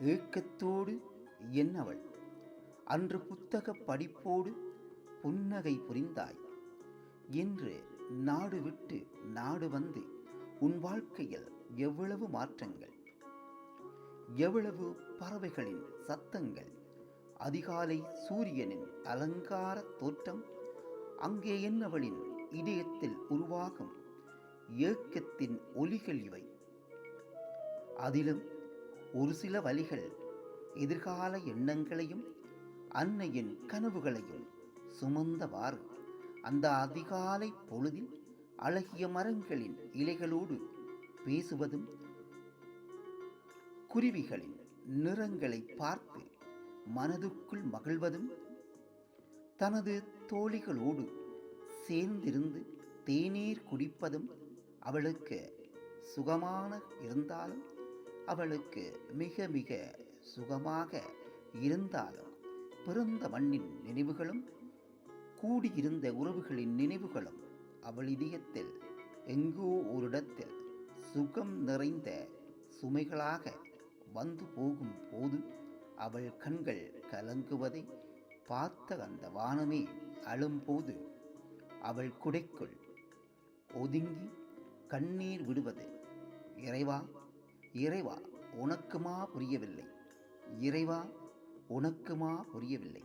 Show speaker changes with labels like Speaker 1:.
Speaker 1: ஏக்கத்தோடு என்னவள் அன்று புத்தக படிப்போடு புன்னகை புரிந்தாய். இன்று நாடு விட்டு நாடு வந்து உன் வாழ்க்கையில் எவ்வளவு மாற்றங்கள். எவ்வளவு பறவைகளின் சத்தங்கள். அதிகாலை சூரியனின் அலங்கார தோற்றம். அங்கே என்னவளின் இதயத்தில் உருவாகும் ஏக்கத்தின் ஒலிகள் இவை. அதிலும் ஒரு சில வழிகள் எதிர்கால எண்ணங்களையும் அன்னையின் கனவுகளையும் சுமந்தவாறு அந்த அதிகாலை பொழுதில் அழகிய மரங்களின் இலைகளோடு பேசுவதும் குருவிகளின் நிறங்களை பார்த்து மனதுக்குள் மகிழ்வதும் தனது தோழிகளோடு சேர்ந்திருந்து தேநீர் குடிப்பதும் அவளுக்கு சுகமான இருந்தாலும் அவளுக்கு மிக மிக சுகமாக இருந்தாலும் பிறந்த மண்ணின் நினைவுகளும் கூடியிருந்த உறவுகளின் நினைவுகளும் அவள் இதயத்தில் எங்கோ ஓரிடத்தில் சுகம் நிறைந்த சுமைகளாக வந்து போகும் போது அவள் கண்கள் கலங்குவதை பார்த்த அந்த வானமே அழும்போது அவள் குடைக்குள் ஒதுங்கி கண்ணீர் விடுவது இறைவா இறைவா உனக்குமா புரியவில்லை? இறைவா உனக்குமா புரியவில்லை?